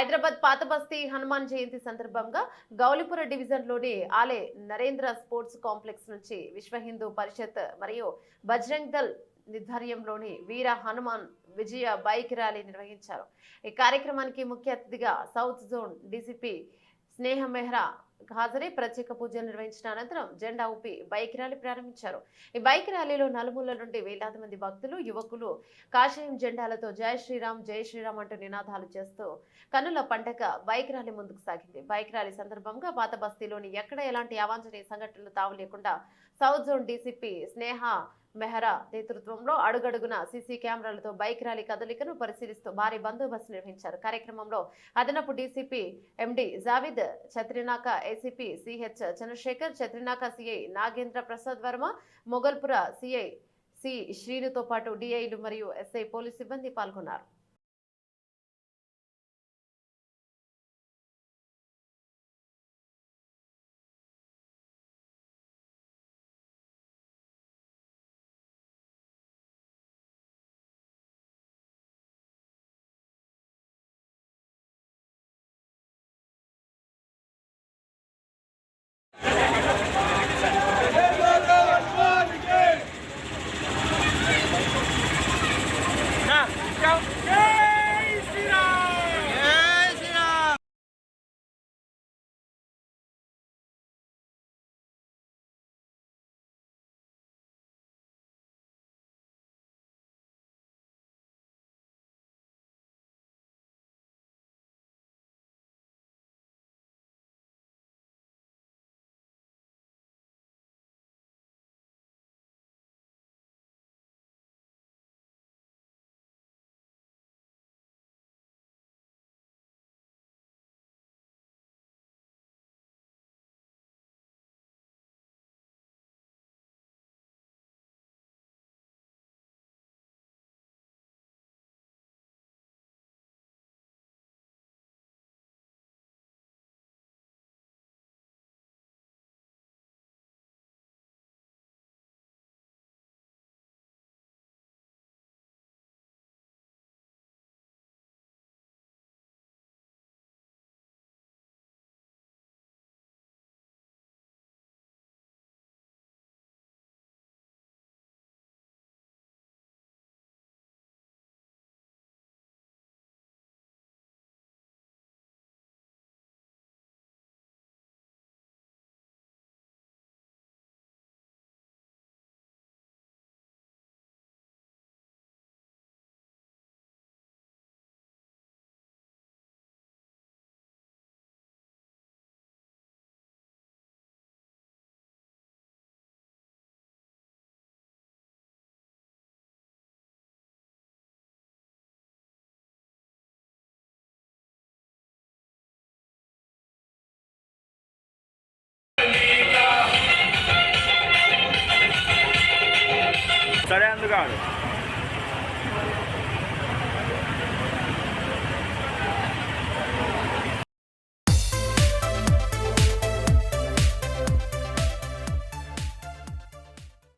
హైదరాబాద్ పాతబస్తీ హనుమాన్ జయంతి సందర్భంగా గౌలిపుర డివిజన్లోని ఆలే Narendra sports complex నుంచి విశ్వ హిందూ పరిషత్ మరియు బజరంగ్ దల్ నిధ్వర్యంలోని వీర హనుమాన్ విజయ బైక్ ర్యాలీ నిర్వహించారు. ఈ కార్యక్రమానికి ముఖ్య అతిథిగా south zone DCP Sneha Mehra హాజరై ప్రత్యేక పూజలు నిర్వహించిన అనంతరం జెండా ఊపి బైక్ ర్యాలీ ప్రారంభించారు. ఈ బైక్ ర్యాలీలో నలుమూల నుండి వేలాది మంది భక్తులు యువకులు కాషాయం జెండాలతో జై శ్రీరామ్ జై శ్రీరామ్ అంటూ నినాదాలు చేస్తూ కన్నుల పండగ బైక్ ర్యాలీ ముందుకు సాగింది. బైక్ ర్యాలీ సందర్భంగా పాత బస్తీలోని ఎక్కడ ఎలాంటి అవాంఛనీయ సంఘటనలు తావు లేకుండా south zone DCP Sneha Mehra నేతృత్వంలో అడుగడుగున సీసీ కెమెరాలతో బైక్ ర్యాలీ కదలికను పరిశీలిస్తూ భారీ బందోబస్తు నిర్వహించారు. కార్యక్రమంలో అదనపు DCP MD Javid Chatrinaka ACP CH Chandrashekar Chatrinaka CI Nagendra Prasad Varma Moghalpura CI C శ్రీనుతో పాటు డిఐలు మరియు ఎస్ఐ పోలీస్ సిబ్బంది పాల్గొన్నారు. స్టడీ అందుకాడు.